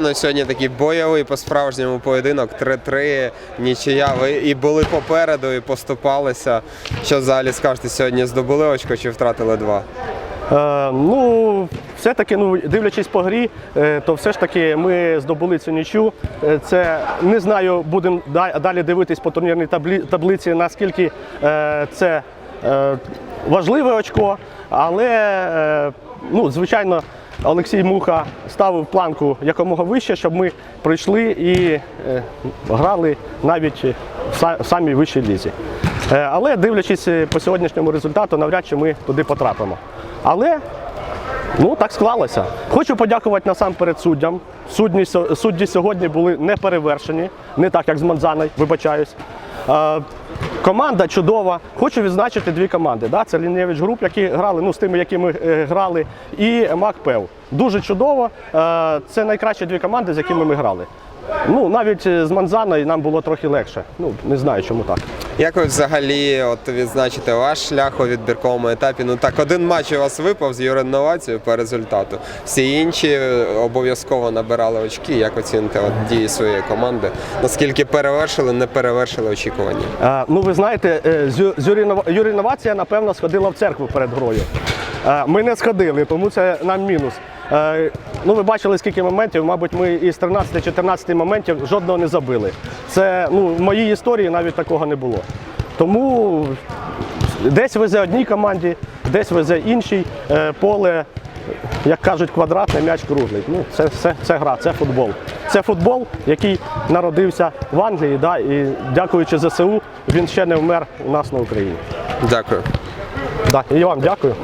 Ну, сьогодні такий бойовий по-справжньому поєдинок, 3-3, нічия. Ви і були попереду, і поступалися. Що взагалі скажете, сьогодні здобули очко чи втратили два? Е, ну, все-таки, ну, дивлячись по грі, е, то все ж таки ми здобули цю нічю. Е, Це не знаю, будемо далі дивитись по турнірній таблі, таблиці, наскільки е, це е, важливе очко, але е, ну, звичайно. Олексій Муха ставив планку якомога вище, щоб ми прийшли і е, грали навіть в самій вищій лізі. Е, але дивлячись е, по сьогоднішньому результату, навряд чи ми туди потрапимо. Але ну так склалося. Хочу подякувати насамперед суддям. Судді, судді сьогодні були не перевершені, не так як з Манзаною, вибачаюсь. Команда чудова. Хочу відзначити дві команди. Да? Це Лінєвич Груп, які грали, ну з тими, які ми е, грали, і МакПев. Дуже чудово. Е, це найкращі дві команди, з якими ми грали. Ну, навіть е, з Манзаною нам було трохи легше. Ну, не знаю, чому так. Як ви взагалі от відзначите ваш шлях у відбірковому етапі? Ну так, один матч у вас випав з юринновацією по результату. Всі інші е, обов'язково набирали очки. Як оціните от дії своєї команди? Наскільки перевершили, не перевершили очікування? Е, ну, ви знаєте, е, з Ю- з Юрій- Юрій Новація, напевно, сходила в церкву перед грою. Е, Ми не сходили, тому це нам мінус. Е, Ну, ви бачили, скільки моментів, мабуть, ми із 13-14 моментів жодного не забили. Це ну, в моїй історії навіть такого не було. Тому десь везе одній команді, десь везе іншій. Е, Поле, як кажуть, квадратне, м'яч круглий. Ну, це, це, це гра, це футбол. Це футбол, який народився в Англії, да, і дякуючи ЗСУ, він ще не вмер у нас на Україні. Дякую. Да, і вам дякую.